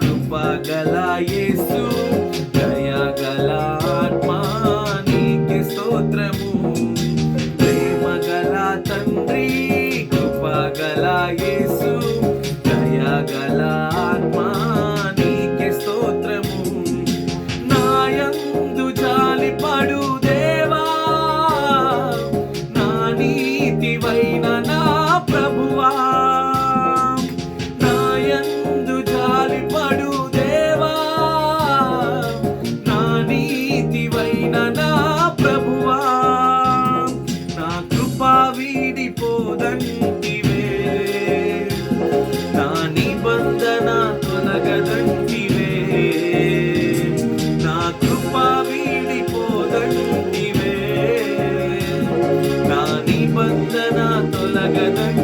కృపగల యేసు దయగల ఆత్మా నీకే స్తోత్రము. ప్రేమగల తండ్రి కృపగల యేసు దయగల ఆత్మా నీకే స్తోత్రము. నాయందు జాలిపడు దేవా నా నీతివైన నా ప్రభువా. ఆయన నా ప్రభువా నా కృపా వీడిపోదంటివే. నా నిబంధన తొలగదంటివే. నా కృపా వీడిపోదంటివే. నా నిబంధన తొలగదంటి